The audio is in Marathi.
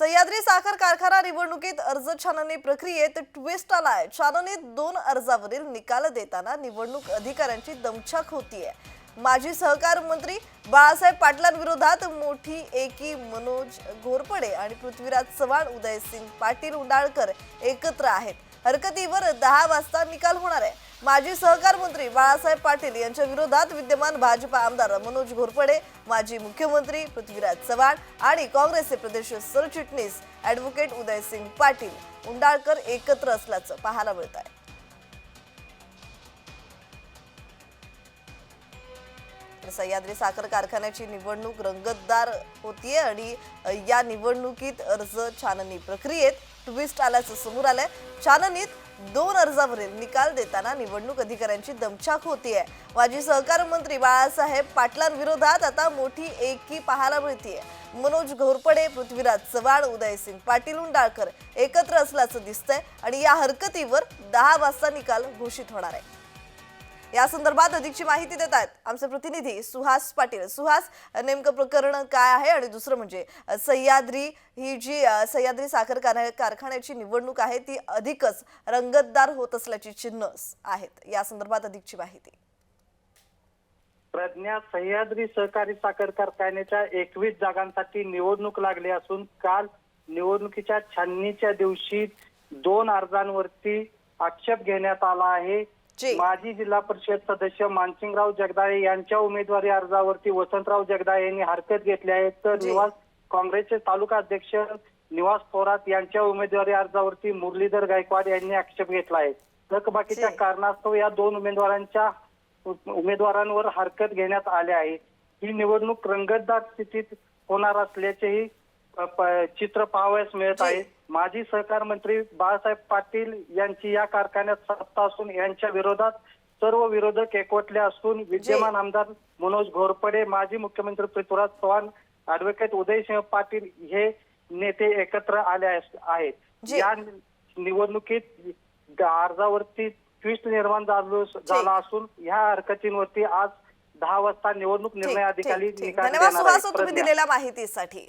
सह्याद्री साखर कारखाना निवडणुकीत अर्ज छाननी प्रक्रियेत ट्विस्ट आलाय. छाननीत दोन अर्जावरील निकाल देताना निवडणूक अधिकाऱ्यांची दमछाक होतीये. माजी सहकार मंत्री बाळासाहेब पाटलांविरोधात मोठी एकी मनोज घोरपडे आणि पृथ्वीराज चव्हाण उदयसिंग पाटील उंडाळकर एकत्र आहेत. हरकतीवर दहा वाजता निकाल होणार आहे. माजी सहकार मंत्री बाळासाहेब पाटील यांच्या विरोधात विद्यमान भाजपा आमदार मनोज घोरपडे माजी मुख्यमंत्री पृथ्वीराज चव्हाण आणि काँग्रेसचे प्रदेश सरचिटणीस ऍडव्होकेट उदयसिंग पाटील उंडाळकर एकत्र असल्याचं पाहायला मिळत आहे. तर सह्याद्री साखर कारखान्याची निवडणूक रंगतदार होतीये आणि या निवडणुकीत अर्ज छाननी प्रक्रियेत ट्विस्ट आल्याचं समोर आलंय. छाननीत दोन अर्जावरील निकाल देताना निवडणूक अधिकाऱ्यांची दमछाक होतीये. माजी सहकार मंत्री बाळासाहेब पाटलांविरोधात आता मोठी एकी पाहायला मिळतीये. मनोज घोरपडे पृथ्वीराज चव्हाण उदयसिंग पाटील उंडाळकर एकत्र असल्याचं दिसतंय आणि या हरकतीवर दहा वाजता निकाल घोषित होणार आहे. या संदर्भात अधिकची माहिती देत आहेत आमचे प्रतिनिधी सुहास पाटील. सुहास नेमकं प्रकरण काय आहे? आणि दुसरं म्हणजे सह्याद्री ही जी सह्याद्री साखर कारखान्याची निवडणूक आहे ती अधिकच रंगतदार होत असल्याची चिन्ह आहेत. या संदर्भात अधिकची माहिती. प्रज्ञा सह्याद्री सहकारी साखर कारखान्याच्या एकवीस जागांसाठी निवडणूक लागली असून काल निवडणुकीच्या छाननीच्या दिवशी दोन अर्जांवरती आक्षेप घेण्यात आला आहे. माजी जिल्हा परिषद सदस्य मानसिंगराव जगदाळे यांच्या उमेदवारी अर्जावरती वसंतराव जगदाळे यांनी हरकत घेतली आहे तर. निवास काँग्रेसचे तालुका अध्यक्ष निवास थोरात यांच्या उमेदवारी अर्जावरती मुरलीधर गायकवाड यांनी आक्षेप घेतला आहे थकबाकीच्या. कारणास्तव या दोन उमेदवारांच्या उमेदवारांवर हरकत घेण्यात आली आहे ही निवडणूक रंगतदार स्थितीत होणार असल्याचेही चित्र पाहावयास मिळत. आहे माजी सहकार मंत्री बाळासाहेब पाटील यांची या कारखान्यात सत्ता असून यांच्या विरोधात सर्व विरोधक एकवटले असून विद्यमान आमदार मनोज घोरपडे माजी मुख्यमंत्री पृथ्वीराज चव्हाण ऍडव्होकेट उदयसिंह पाटील हे नेते एकत्र आले आहेत. या निवडणुकीत अर्जावरती ट्विस्ट निर्माण झालो झाला असून ह्या हरकतींवरती आज दहा वाजता निवडणूक निर्णय अधिकारी धन्यवाद आहेत. तुम्ही. दिलेल्या माहितीसाठी